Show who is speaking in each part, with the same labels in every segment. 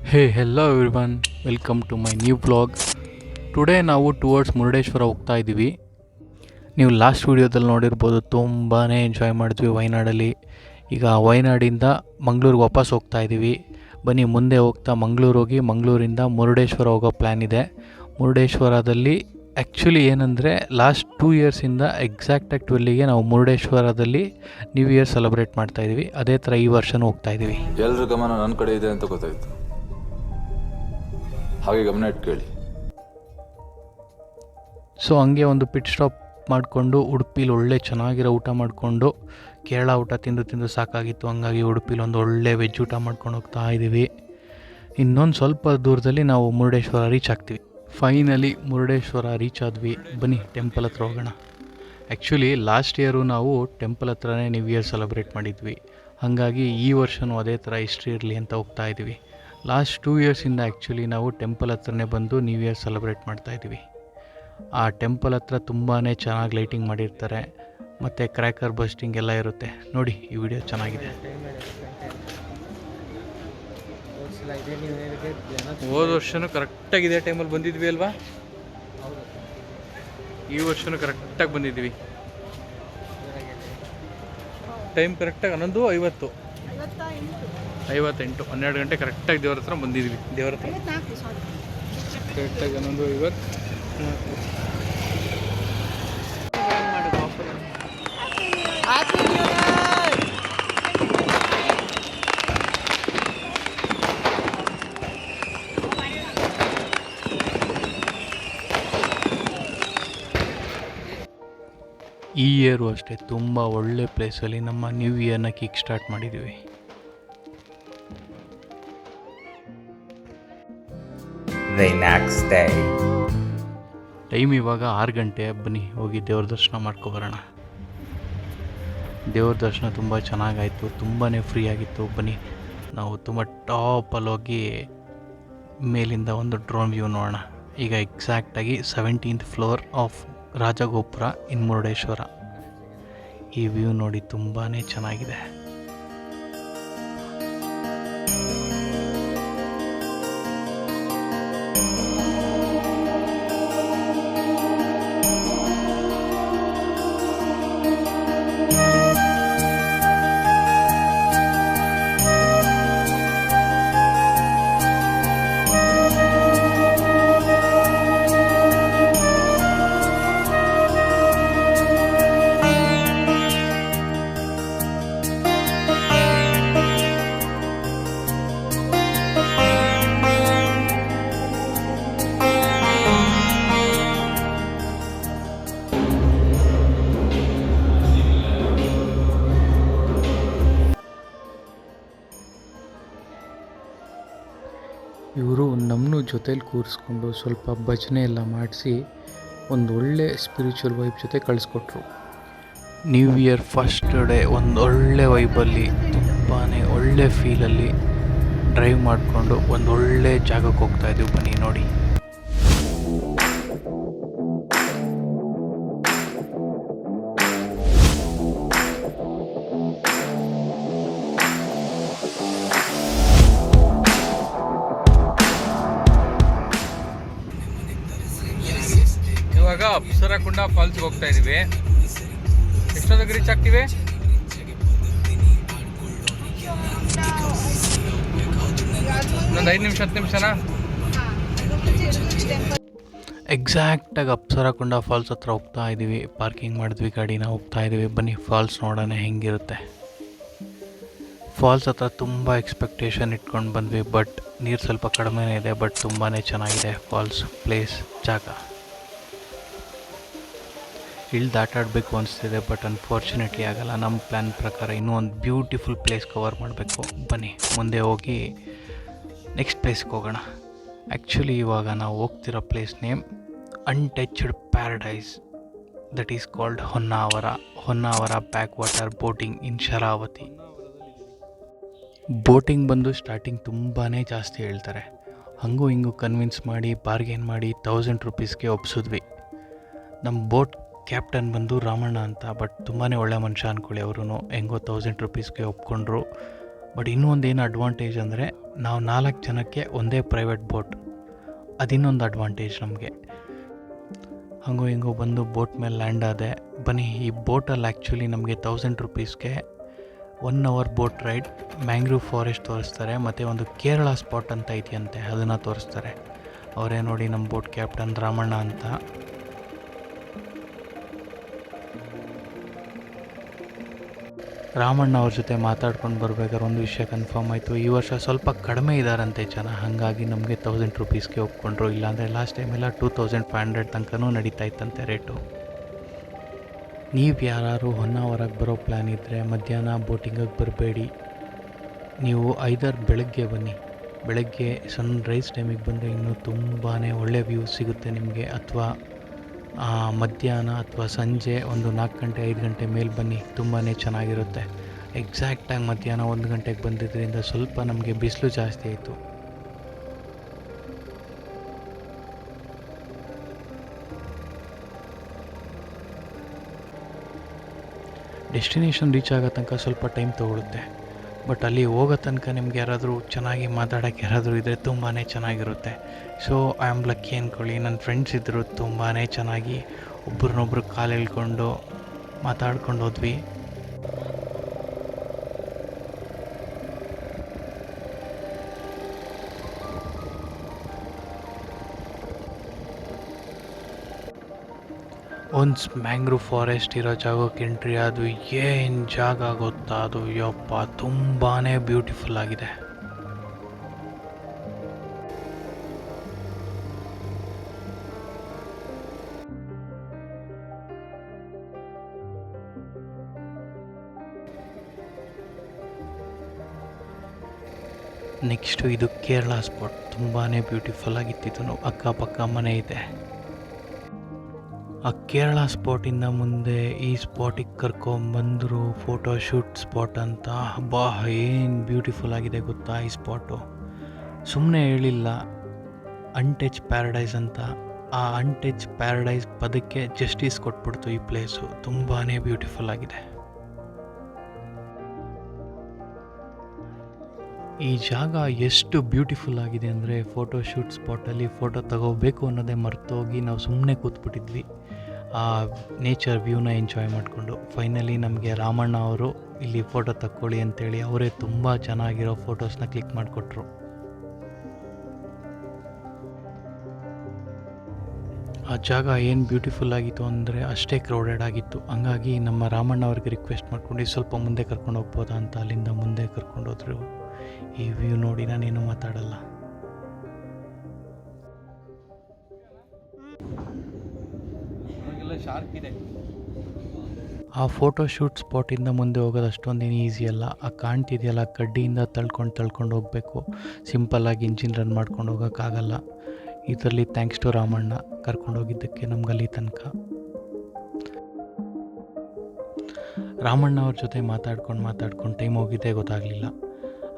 Speaker 1: Hey hello everyone welcome to my new blog today ನಾವು towards Murudeshwar ಹೋಗ್ತಾ ಇದ್ದೀವಿ ನೀವು ಲಾಸ್ಟ್ ವೀಡಿಯೋದಲ್ಲಿ ನೋಡಿರ್ಬೋದು ತುಂಬಾ ಎಂಜಾಯ್ ಮಾಡಿದ್ವಿ ವಯನಾಡಲ್ಲಿ ಈಗ ವಯನಾಡಿಂದ ಮಂಗ್ಳೂರಿಗೆ ವಾಪಸ್ ಹೋಗ್ತಾ ಇದ್ದೀವಿ ಬನ್ನಿ, ಮುಂದೆ ಹೋಗ್ತಾ ಮಂಗ್ಳೂರು ಹೋಗಿ ಮಂಗಳೂರಿಂದ ಮುರುಡೇಶ್ವರ ಹೋಗೋ ಪ್ಲ್ಯಾನ್ ಇದೆ. ಮುರುಡೇಶ್ವರದಲ್ಲಿ ಆ್ಯಕ್ಚುಲಿ ಏನಂದರೆ ಲಾಸ್ಟ್ ಟೂ ಇಯರ್ಸಿಂದ ಎಕ್ಸಾಕ್ಟಾಗಿ ಟ್ವೆಲ್ಲಿಗೆ ನಾವು ಮುರುಡೇಶ್ವರದಲ್ಲಿ ನ್ಯೂ ಇಯರ್ ಸೆಲೆಬ್ರೇಟ್ ಮಾಡ್ತಾ ಇದ್ದೀವಿ ಅದೇ ಥರ ಈ ವರ್ಷನೂ ಹೋಗ್ತಾ ಇದ್ದೀವಿ
Speaker 2: ಎಲ್ಲರ ಗಮನ ನನ್ನ ಕಡೆ ಇದೆ ಅಂತ ಗೊತ್ತಾಯ್ತು. ಹಾಗೆ ಗಮನ ಇಟ್ಕೊಳ್ಳಿ. ಕೇಳಿ
Speaker 1: ಸೊ ಹಂಗೆ ಒಂದು ಪಿಟ್ ಸ್ಟಾಪ್ ಮಾಡಿಕೊಂಡು ಉಡುಪಿಲಿ ಒಳ್ಳೆ ಚೆನ್ನಾಗಿರೋ ಊಟ ಮಾಡಿಕೊಂಡು ಕೇರಳ ಊಟ ತಿಂದು ತಿಂದು ಸಾಕಾಗಿತ್ತು. ಹಂಗಾಗಿ ಉಡುಪಿಲಿ ಒಂದು ಒಳ್ಳೆ ವೆಜ್ ಊಟ ಮಾಡ್ಕೊಂಡು ಹೋಗ್ತಾ ಇದ್ದೀವಿ. ಇನ್ನೊಂದು ಸ್ವಲ್ಪ ದೂರದಲ್ಲಿ ನಾವು ಮುರುಡೇಶ್ವರ ರೀಚ್ ಆಗ್ತೀವಿ. ಫೈನಲಿ ಮುರುಡೇಶ್ವರ ರೀಚ್ ಆದ್ವಿ. ಬನ್ನಿ ಟೆಂಪಲ್ ಹತ್ರ ಹೋಗೋಣ. ಆ್ಯಕ್ಚುಲಿ ಲಾಸ್ಟ್ ಇಯರು ನಾವು ಟೆಂಪಲ್ ಹತ್ರನೇ ನ್ಯೂ ಇಯರ್ ಸೆಲೆಬ್ರೇಟ್ ಮಾಡಿದ್ವಿ. ಹಾಗಾಗಿ ಈ ವರ್ಷವೂ ಅದೇ ಥರ ಹಿಸ್ಟ್ರಿ ಇರಲಿ ಅಂತ ಹೋಗ್ತಾ ಇದ್ದೀವಿ. ಲಾಸ್ಟ್ ಟೂ ಇಯರ್ಸಿಂದ ಆ್ಯಕ್ಚುಲಿ ನಾವು ಟೆಂಪಲ್ ಹತ್ರನೇ ಬಂದು ನ್ಯೂ ಇಯರ್ ಸೆಲೆಬ್ರೇಟ್ ಮಾಡ್ತಾ ಇದ್ದೀವಿ. ಆ ಟೆಂಪಲ್ ಹತ್ರ ತುಂಬಾ ಚೆನ್ನಾಗಿ ಲೈಟಿಂಗ್ ಮಾಡಿರ್ತಾರೆ. ಮತ್ತು ಕ್ರ್ಯಾಕರ್ ಬಸ್ಟಿಂಗ್ ಎಲ್ಲ ಇರುತ್ತೆ. ನೋಡಿ, ಈ ವಿಡಿಯೋ ಚೆನ್ನಾಗಿದೆ. ಹೋದ ವರ್ಷನೂ ಕರೆಕ್ಟಾಗಿ ಇದೇ ಟೈಮಲ್ಲಿ ಬಂದಿದ್ವಿ ಅಲ್ವಾ? ಈ ವರ್ಷನೂ ಕರೆಕ್ಟಾಗಿ ಬಂದಿದ್ವಿ ಟೈಮ್ ಕರೆಕ್ಟಾಗಿ ಹನ್ನೊಂದು ಐವತ್ತು. ಐವತ್ತೆಂಟು ಹನ್ನೆರಡು ಗಂಟೆ ಕರೆಕ್ಟಾಗಿ ದೇವ್ರ ಹತ್ರ ಬಂದಿದ್ವಿ. ದೇವ್ರ ಹತ್ರ. ಕರೆಕ್ಟಾಗಿ ಹನ್ನೊಂದು ಐವತ್ತು ಈ ಇಯರು ಅಷ್ಟೇ ತುಂಬ ಒಳ್ಳೆ ಪ್ಲೇಸಲ್ಲಿ ನಮ್ಮ ನ್ಯೂ ಇಯರ್ನ ಕಿಕ್ ಸ್ಟಾರ್ಟ್ ಮಾಡಿದ್ದೀವಿ
Speaker 3: the ನೆಕ್ಸ್ಟ್ ಡೇ
Speaker 1: ಟೈಮ್ ಇವಾಗ ಆರು ಗಂಟೆ, ಬನ್ನಿ, ಹೋಗಿ ದೇವ್ರ ದರ್ಶನ ಮಾಡ್ಕೊಬರೋಣ ದೇವ್ರ ದರ್ಶನ ತುಂಬ ಚೆನ್ನಾಗಾಯಿತು ತುಂಬಾ ಫ್ರೀ ಆಗಿತ್ತು. ಬನ್ನಿ, ನಾವು ತುಂಬ ಟಾಪಲ್ಲಿ ಹೋಗಿ ಮೇಲಿಂದ ಒಂದು ಡ್ರೋನ್ ವ್ಯೂ ನೋಡೋಣ. ಈಗ ಎಕ್ಸಾಕ್ಟಾಗಿ seventeenth floor of Rajagopura in Murudeshwar. ಈ ವ್ಯೂ ನೋಡಿ ತುಂಬಾ ಚೆನ್ನಾಗಿದೆ. Thank you. ಜೊತೇಲಿ ಕೂರಿಸ್ಕೊಂಡು ಸ್ವಲ್ಪ ಭಜನೆ ಎಲ್ಲ ಮಾಡಿಸಿ ಒಂದು ಒಳ್ಳೆ ಸ್ಪಿರಿಚುವಲ್ ವೈಬ್ ಜೊತೆ ಕಳಿಸ್ಕೊಟ್ರು. ನ್ಯೂ ಇಯರ್ ಫಸ್ಟ್ ಡೇ ಒಂದು ಒಳ್ಳೆ ವೈಬಲ್ಲಿ ತುಂಬಾ ಒಳ್ಳೆ ಫೀಲಲ್ಲಿ ಡ್ರೈವ್ ಮಾಡಿಕೊಂಡು ಒಂದು ಒಳ್ಳೆ ಜಾಗಕ್ಕೆ ಹೋಗ್ತಾಯಿದ್ದೀವಿ ಬನ್ನಿ ನೋಡಿ. ಇವಾಗ ಅಪ್ಸರಕುಂಡ ಫಾಲ್ಸ್ಗೆ ಹೋಗ್ತಾ ಇದೀವಿ. ಎಷ್ಟೊತ್ತಿಗೆ ರೀಚ್ ಆಗ್ತೀವಿ? ಒಂದು ಐದು ನಿಮಿಷ, ಹತ್ತು ನಿಮಿಷನಾ? ಎಕ್ಸಾಕ್ಟಾಗಿ ಅಪ್ಸರಕುಂಡ ಫಾಲ್ಸ್ ಹತ್ರ ಹೋಗ್ತಾ ಇದ್ದೀವಿ ಪಾರ್ಕಿಂಗ್ ಮಾಡಿದ್ವಿ ಗಾಡಿನ, ಹೋಗ್ತಾ ಇದ್ದೀವಿ ಬನ್ನಿ ಫಾಲ್ಸ್ ನೋಡೋಣ ಹೆಂಗಿರುತ್ತೆ. ಫಾಲ್ಸ್ ಹತ್ರ ತುಂಬ ಎಕ್ಸ್ಪೆಕ್ಟೇಷನ್ ಇಟ್ಕೊಂಡು ಬಂದ್ವಿ ಬಟ್ ನೀರು ಸ್ವಲ್ಪ ಕಡಿಮೆನೇ ಇದೆ ಬಟ್ ತುಂಬಾ ಚೆನ್ನಾಗಿದೆ ಫಾಲ್ಸ್ ಪ್ಲೇಸ್ ಜಾಗ. ಇಳ್ದು ಆಟ ಆಡಬೇಕು ಅನಿಸ್ತಿದೆ ಬಟ್ ಅನ್ಫಾರ್ಚುನೇಟ್ಲಿ ಆಗಲ್ಲ. ನಮ್ಮ ಪ್ಲ್ಯಾನ್ ಪ್ರಕಾರ ಇನ್ನೂ ಒಂದು ಬ್ಯೂಟಿಫುಲ್ ಪ್ಲೇಸ್ ಕವರ್ ಮಾಡಬೇಕು. ಬನ್ನಿ, ಮುಂದೆ ಹೋಗಿ ನೆಕ್ಸ್ಟ್ ಪ್ಲೇಸ್ಗೆ ಹೋಗೋಣ. ಆ್ಯಕ್ಚುಲಿ ಇವಾಗ ನಾವು ಹೋಗ್ತಿರೋ place name untouched paradise that is called Honnavar Honnavar backwater boating in Sharavathi boating ಬಂದು ಸ್ಟಾರ್ಟಿಂಗ್ ತುಂಬಾ ಜಾಸ್ತಿ ಹೇಳ್ತಾರೆ. ಹಂಗೂ ಹಿಂಗೂ ಕನ್ವಿನ್ಸ್ ಮಾಡಿ ಬಾರ್ಗೇನ್ ಮಾಡಿ ತೌಸಂಡ್ ರುಪೀಸ್ಗೆ ಒಪ್ಸಿದ್ವಿ. ನಮ್ಮ ಬೋಟ್ ಕ್ಯಾಪ್ಟನ್ ಬಂದು ರಾಮಣ್ಣ ಅಂತ, ಬಟ್ ತುಂಬಾ ಒಳ್ಳೆ ಮನುಷ್ಯ ಅಂದ್ಕೊಳ್ಳಿ ಅವರು ಹೆಂಗೋ ತೌಸಂಡ್ ರುಪೀಸ್ಗೆ ಒಪ್ಕೊಂಡ್ರು. ಬಟ್ ಇನ್ನೂ ಒಂದು ಏನು ಅಡ್ವಾಂಟೇಜ್ ಅಂದರೆ, ನಾವು ನಾಲ್ಕು ಜನಕ್ಕೆ ಒಂದೇ ಪ್ರೈವೇಟ್ ಬೋಟ್ ಅದಿನ್ನೊಂದು ಅಡ್ವಾಂಟೇಜ್ ನಮಗೆ. ಹಂಗೋ ಹಿಂಗೋ ಬಂದು ಬೋಟ್ ಮೇಲೆ ಲ್ಯಾಂಡ್ ಆದೆ. ಬನ್ನಿ, ಈ ಬೋಟಲ್ಲಿ ಆ್ಯಕ್ಚುಲಿ ನಮಗೆ thousand ರುಪೀಸ್ಗೆ one hour boat ride mangrove forest ತೋರಿಸ್ತಾರೆ. ಮತ್ತು ಒಂದು ಕೇರಳ ಸ್ಪಾಟ್ ಅಂತ ಇದೆಯಂತೆ ಅದನ್ನು ತೋರಿಸ್ತಾರೆ. ಅವರೇ ನೋಡಿ ನಮ್ಮ ಬೋಟ್ ಕ್ಯಾಪ್ಟನ್ ರಾಮಣ್ಣ ಅಂತ. ರಾಮಣ್ಣ ಅವ್ರ ಜೊತೆ ಮಾತಾಡ್ಕೊಂಡು ಬರ್ಬೇಕಾದ್ರೆ ಒಂದು ವಿಷಯ ಕನ್ಫರ್ಮ್ ಆಯಿತು. ಈ ವರ್ಷ ಸ್ವಲ್ಪ ಕಡಿಮೆ ಇದಾರಂತೆ ಜನ. ಹಾಗಾಗಿ ನಮಗೆ ತೌಸಂಡ್ ರುಪೀಸ್ಗೆ ಒಪ್ಕೊಂಡ್ರು. ಇಲ್ಲಾಂದರೆ ಲಾಸ್ಟ್ ಟೈಮೆಲ್ಲ ಟೂ ತೌಸಂಡ್ ಫೈವ್ ಹಂಡ್ರೆಡ್ ತನಕನೂ ನಡೀತಾ ಇತ್ತಂತೆ ರೇಟು ನೀವು ಯಾರು ಹೊನ್ನಾವರಕ್ಕೆ ಬರೋ ಪ್ಲ್ಯಾನ್ ಇದ್ದರೆ ಮಧ್ಯಾಹ್ನ ಬೋಟಿಂಗಾಗಿ ಬರಬೇಡಿ. ನೀವು ಐದರ್ ಬೆಳಗ್ಗೆ ಬನ್ನಿ. ಬೆಳಗ್ಗೆ ಸನ್ ರೈಸ್ ಟೈಮಿಗೆ ಬಂದರೆ ಇನ್ನೂ ತುಂಬಾ ಒಳ್ಳೆ ವ್ಯೂ ಸಿಗುತ್ತೆ ನಿಮಗೆ. ಅಥವಾ ಮಧ್ಯಾಹ್ನ ಅಥವಾ ಸಂಜೆ ಒಂದು ನಾಲ್ಕು ಗಂಟೆ, ಐದು ಗಂಟೆ ಮೇಲೆ ಬನ್ನಿ ತುಂಬಾ ಚೆನ್ನಾಗಿರುತ್ತೆ. ಎಕ್ಸಾಕ್ಟಾಗಿ ಮಧ್ಯಾಹ್ನ ಒಂದು ಗಂಟೆಗೆ ಬಂದಿದ್ದರಿಂದ ಸ್ವಲ್ಪ ನಮಗೆ ಬಿಸಿಲು ಜಾಸ್ತಿ ಆಯಿತು. ಡೆಸ್ಟಿನೇಷನ್ ರೀಚ್ ಆಗೋ ತನಕ ಸ್ವಲ್ಪ ಟೈಮ್ ತೊಗೊಳುತ್ತೆ. ಬಟ್ ಅಲ್ಲಿ ಹೋಗೋ ತನಕ ನಿಮ್ಗೆ ಯಾರಾದರೂ ಚೆನ್ನಾಗಿ ಮಾತಾಡೋಕ್ಕೆ ಯಾರಾದರೂ ಇದ್ದರೆ ತುಂಬಾ ಚೆನ್ನಾಗಿರುತ್ತೆ. ಸೊ ಐ ಆಮ್ ಲಕ್ಕಿ ಅಂದ್ಕೊಳ್ಳಿ ನನ್ನ ಫ್ರೆಂಡ್ಸ್ ಇದ್ದರು ತುಂಬಾ ಚೆನ್ನಾಗಿ ಒಬ್ರನ್ನೊಬ್ರು ಕಾಲು ಎಳ್ಕೊಂಡು ಮಾತಾಡ್ಕೊಂಡು ಹೋದ್ವಿ. ಒನ್ಸ್ ಮ್ಯಾಂಗ್ರೂವ್ ಫಾರೆಸ್ಟ್ ಇರೋ ಜಾಗಕ್ಕೆ ಎಂಟ್ರಿ ಅದು ಏನು ಜಾಗ ಗೊತ್ತಾ? ಅದು ಯಪ್ಪ ತುಂಬಾ ಬ್ಯೂಟಿಫುಲ್ ಆಗಿದೆ. ನೆಕ್ಸ್ಟು ಇದು ಕೇರಳ ಸ್ಪಾಟ್ ತುಂಬಾ ಬ್ಯೂಟಿಫುಲ್ ಆಗಿತ್ತು. ಅಕ್ಕಪಕ್ಕ ಮನೆ ಇದೆ. ಆ ಕೇರಳ ಸ್ಪಾಟಿಂದ ಮುಂದೆ ಈ ಸ್ಪಾಟಿಗೆ ಕರ್ಕೊಂಬಂದರು ಫೋಟೋ ಶೂಟ್ ಸ್ಪಾಟ್ ಅಂತ. ಬಾ ಏನು ಬ್ಯೂಟಿಫುಲ್ ಆಗಿದೆ ಗೊತ್ತಾ ಈ ಸ್ಪಾಟು ಸುಮ್ಮನೆ ಹೇಳಿಲ್ಲ ಅನ್ಟಚ್ ಪ್ಯಾರಡೈಸ್ ಅಂತ. ಆ ಅನ್ಟಚ್ ಪ್ಯಾರಡೈಸ್ ಪದಕ್ಕೆ ಜಸ್ಟಿಸ್ ಕೊಟ್ಬಿಡ್ತು ಈ ಪ್ಲೇಸು ತುಂಬಾ ಬ್ಯೂಟಿಫುಲ್ ಆಗಿದೆ. ಈ ಜಾಗ ಎಷ್ಟು ಬ್ಯೂಟಿಫುಲ್ ಆಗಿದೆ ಅಂದರೆ ಫೋಟೋ ಶೂಟ್ ಸ್ಪಾಟಲ್ಲಿ ಫೋಟೋ ತಗೋಬೇಕು ಅನ್ನೋದೇ ಮರ್ತೋಗಿ ನಾವು ಸುಮ್ಮನೆ ಕೂತ್ಬಿಟ್ಟಿದ್ವಿ. ಆ ನೇಚರ್ ವ್ಯೂನ ಎಂಜಾಯ್ ಮಾಡಿಕೊಂಡು ಫೈನಲಿ ನಮಗೆ ರಾಮಣ್ಣ ಅವರು ಇಲ್ಲಿ ಫೋಟೋ ತಕ್ಕೊಳ್ಳಿ ಅಂತೇಳಿ ಅವರೇ ತುಂಬ ಚೆನ್ನಾಗಿರೋ ಫೋಟೋಸ್ನ ಕ್ಲಿಕ್ ಮಾಡಿಕೊಟ್ರು. ಆ ಜಾಗ ಏನು ಬ್ಯೂಟಿಫುಲ್ ಆಗಿತ್ತು ಅಂದರೆ ಅಷ್ಟೇ ಕ್ರೌಡೆಡ್ ಆಗಿತ್ತು. ಹಂಗಾಗಿ ನಮ್ಮ ರಾಮಣ್ಣ ಅವ್ರಿಗೆ ರಿಕ್ವೆಸ್ಟ್ ಮಾಡ್ಕೊಂಡು ಸ್ವಲ್ಪ ಮುಂದೆ ಕರ್ಕೊಂಡು ಹೋಗ್ಬೋದಾ ಅಂತ ಅಲ್ಲಿಂದ ಮುಂದೆ ಕರ್ಕೊಂಡು ಹೋದ್ರು. ಈ ವ್ಯೂ ನೋಡಿ ನಾನೇನು ಮಾತಾಡಲ್ಲ. ಆ ಫೋಟೋ ಶೂಟ್ ಸ್ಪಾಟಿಂದ ಮುಂದೆ ಹೋಗೋದು ಅಷ್ಟೊಂದೇನು ಈಸಿ ಅಲ್ಲ. ಆ ಕಾಣ್ತಿದೆಯಲ್ಲ ಕಡ್ಡಿಯಿಂದ ತಳ್ಕೊಂಡು ತಳ್ಕೊಂಡು ಹೋಗಬೇಕು. ಸಿಂಪಲ್ಲಾಗಿ ಇಂಜಿನ್ ರನ್ ಮಾಡ್ಕೊಂಡು ಹೋಗೋಕ್ಕಾಗಲ್ಲ. ಇದರಲ್ಲಿ ಥ್ಯಾಂಕ್ಸ್ ಟು ರಾಮಣ್ಣ ಕರ್ಕೊಂಡು ಹೋಗಿದ್ದಕ್ಕೆ ನಮ್ಗೆ ಅಲ್ಲಿ ತನಕ. ರಾಮಣ್ಣ ಅವ್ರ ಜೊತೆ ಮಾತಾಡ್ಕೊಂಡು ಮಾತಾಡ್ಕೊಂಡು ಟೈಮ್ ಹೋಗಿದ್ದೇ ಗೊತ್ತಾಗಲಿಲ್ಲ.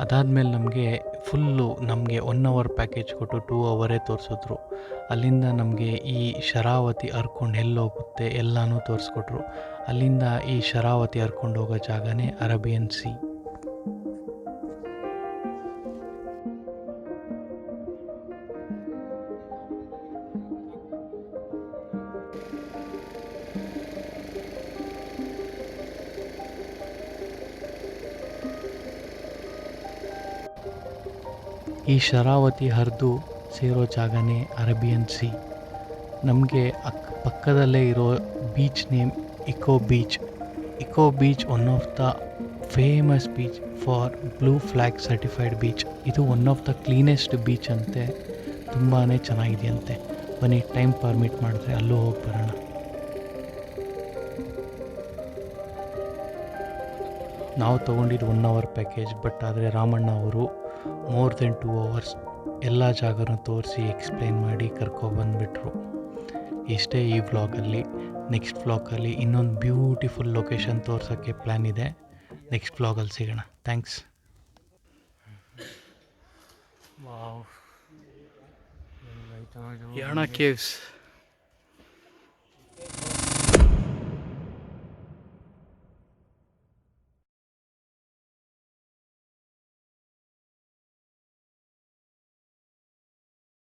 Speaker 1: ಅದಾದಮೇಲೆ ನಮಗೆ ಫುಲ್ಲು ನಮಗೆ ಒನ್ ಅವರ್ ಪ್ಯಾಕೇಜ್ ಕೊಟ್ಟು ಟೂ ಅವರೇ ತೋರಿಸಿದ್ರು. ಅಲ್ಲಿಂದ ನಮಗೆ ಈ ಶರಾವತಿ ಹರ್ಕೊಂಡು ಎಲ್ಲೋಗುತ್ತೆ, ಎಲ್ಲನೂ ತೋರಿಸ್ಕೊಟ್ರು. ಅಲ್ಲಿಂದ ಈ ಶರಾವತಿ ಹರ್ಕೊಂಡು ಹೋಗೋ ಜಾಗನೇ ಅರಬಿಯನ್ ಸಿ. ಈ ಶರಾವತಿ ಹರಿದು ಸೇರೋ ಜಾಗನೇ ಅರೇಬಿಯನ್ ಸಿ. ನಮಗೆ ಅಕ್ಕ ಪಕ್ಕದಲ್ಲೇ ಇರೋ beach name eco beach. Eco beach one of the famous beach for blue flag certified beach. ಇದು one of the cleanest beach ಅಂತೆ. ತುಂಬಾ ಚೆನ್ನಾಗಿದೆಯಂತೆ. ಬನ್ನಿ, ಟೈಮ್ ಪರ್ಮಿಟ್ ಮಾಡಿದ್ರೆ ಅಲ್ಲೂ ಹೋಗಿ ಬರೋಣ. ನಾವು ತೊಗೊಂಡಿದ್ದು ಒನ್ ಅವರ್ ಪ್ಯಾಕೇಜ್, ಬಟ್ ಆದರೆ ರಾಮಣ್ಣ ಅವರು ಮೋರ್ ದೆನ್ ಟೂ ಅವರ್ಸ್ ಎಲ್ಲ ಜಾಗನೂ ತೋರಿಸಿ ಎಕ್ಸ್ಪ್ಲೈನ್ ಮಾಡಿ ಕರ್ಕೊಬಂದುಬಿಟ್ರು ಇಷ್ಟೇ ಈ ವ್ಲಾಗಲ್ಲಿ ನೆಕ್ಸ್ಟ್ ವ್ಲಾಗಲ್ಲಿ ಇನ್ನೊಂದು ಬ್ಯೂಟಿಫುಲ್ ಲೊಕೇಶನ್ ತೋರ್ಸೋಕ್ಕೆ ಪ್ಲ್ಯಾನ್ ಇದೆ. ನೆಕ್ಸ್ಟ್ ವ್ಲಾಗಲ್ಲಿ ಸಿಗೋಣ. Thanks Yana caves